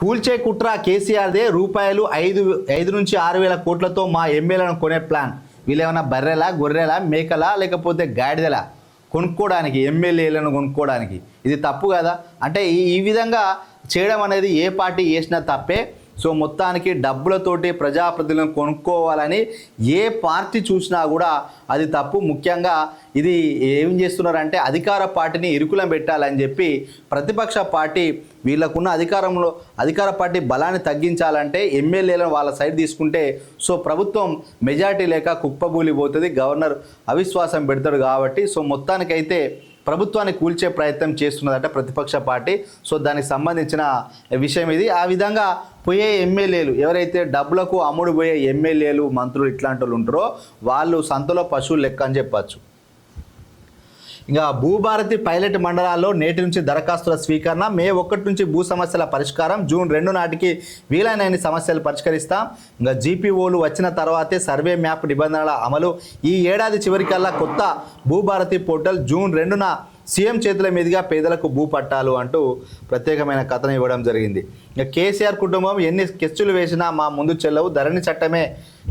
కూల్చే కుట్ర కేసీఆర్దే రూపాయలు ఐదు ఐదు నుంచి ఆరు వేల కోట్లతో మా ఎమ్మెల్యేలను కొనే ప్లాన్. వీళ్ళేమన్నా బర్రెలా గొర్రెలా మేకలా లేకపోతే గాడిదలా? కొనుక్కోవడానికి ఎమ్మెల్యేలను కొనుక్కోవడానికి ఇది తప్పు కదా? అంటే ఈ ఈ విధంగా చేయడం అనేది ఏ పార్టీ చేసినా తప్పే. సో మొత్తానికి డబ్బులతోటి ప్రజాప్రతినిధులను కొనుక్కోవాలని ఏ పార్టీ చూసినా కూడా అది తప్పు. ముఖ్యంగా ఇది ఏం చేస్తున్నారంటే అధికార పార్టీని ఇరుకులం పెట్టాలని చెప్పి ప్రతిపక్ష పార్టీ వీళ్ళకున్న అధికారంలో అధికార పార్టీ బలాన్ని తగ్గించాలంటే ఎమ్మెల్యేలను వాళ్ళ సైడ్ తీసుకుంటే సో ప్రభుత్వం మెజార్టీ లేక కుప్పబూలిపోతుంది. గవర్నర్ అవిశ్వాసం పెడతాడు కాబట్టి సో మొత్తానికైతే ప్రభుత్వాన్ని కూల్చే ప్రయత్నం చేస్తున్నదట ప్రతిపక్ష పార్టీ. సో దానికి సంబంధించిన విషయం ఇది. ఆ విధంగా పోయే ఎమ్మెల్యేలు ఎవరైతే డబ్బులకు అమ్ముడు పోయే ఎమ్మెల్యేలు మంత్రులు ఇట్లాంటి వాళ్ళు ఉంటారో వాళ్ళు సంతలో పశువులు లెక్క అని చెప్పచ్చు. ఇంకా భూభారతి పైలట్ మండలాల్లో నేటి నుంచి దరఖాస్తుల స్వీకరణ మే ఒకటి నుంచి భూ సమస్యల పరిష్కారం జూన్ రెండు నాటికి వీలైన సమస్యలు పరిష్కరిస్తాం. ఇంకా జీపీఓలు వచ్చిన తర్వాతే సర్వే మ్యాప్ నిబంధనల అమలు. ఈ ఏడాది చివరికల్లా కొత్త భూభారతి పోర్టల్ జూన్ రెండున సీఎం చేతుల మీదుగా పేదలకు భూ పట్టాలు అంటూ ప్రత్యేకమైన కథను ఇవ్వడం జరిగింది. ఇక కేసీఆర్ కుటుంబం ఎన్ని స్కెచ్లు వేసినా మా ముందు చెల్లవు. ధరణి చట్టమే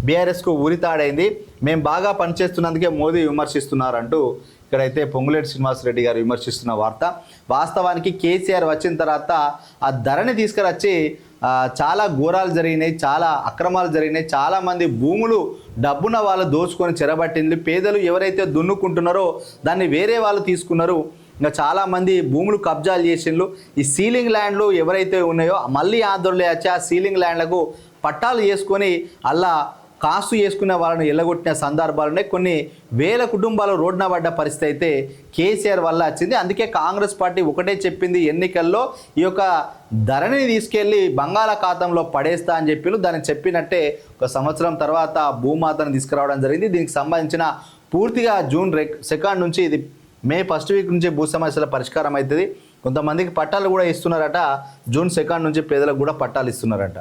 బీఆర్ఎస్కు ఉరితాడైంది. మేము బాగా పనిచేస్తున్నందుకే మోదీ విమర్శిస్తున్నారంటూ ఇక్కడైతే పొంగులేటి శ్రీనివాసరెడ్డి గారు విమర్శిస్తున్న వార్త వాస్తవానికి కేసీఆర్ వచ్చిన తర్వాత ఆ ధరని తీసుకురచ్చి చాలా ఘోరాలు జరిగినాయి చాలా అక్రమాలు జరిగినాయి చాలామంది భూములు డబ్బున వాళ్ళు దోచుకొని చెరబట్టింది పేదలు ఎవరైతే దున్నుకుంటున్నారో దాన్ని వేరే వాళ్ళు తీసుకున్నారు. ఇంకా చాలామంది భూములు కబ్జాలు చేసిండ్రు ఈ సీలింగ్ ల్యాండ్లు ఎవరైతే ఉన్నాయో మళ్ళీ ఆందోళన వచ్చి ఆ సీలింగ్ ల్యాండ్లకు పట్టాలు చేసుకొని అలా కాసు చేసుకునే వాళ్ళని ఎల్లగొట్టిన సందర్భాలు ఉన్నాయి కొన్ని వేల కుటుంబాలు రోడ్న పడ్డ పరిస్థితి అయితే కేసీఆర్ వల్ల వచ్చింది. అందుకే కాంగ్రెస్ పార్టీ ఒకటే చెప్పింది ఎన్నికల్లో ఈ యొక్క ధరని తీసుకెళ్ళి బంగాళాఖాతంలో పడేస్తా అని చెప్పి దాన్ని చెప్పినట్టే ఒక సంవత్సరం తర్వాత భూమాతను తీసుకురావడం జరిగింది. దీనికి సంబంధించిన పూర్తిగా జూన్ సెకండ్ నుంచి ఇది మే ఫస్ట్ వీక్ నుంచి భూ సమస్యల పరిష్కారం అవుతుంది. కొంతమందికి పట్టాలు కూడా ఇస్తున్నారట. జూన్ సెకండ్ నుంచి పేదలకు కూడా పట్టాలు ఇస్తున్నారట.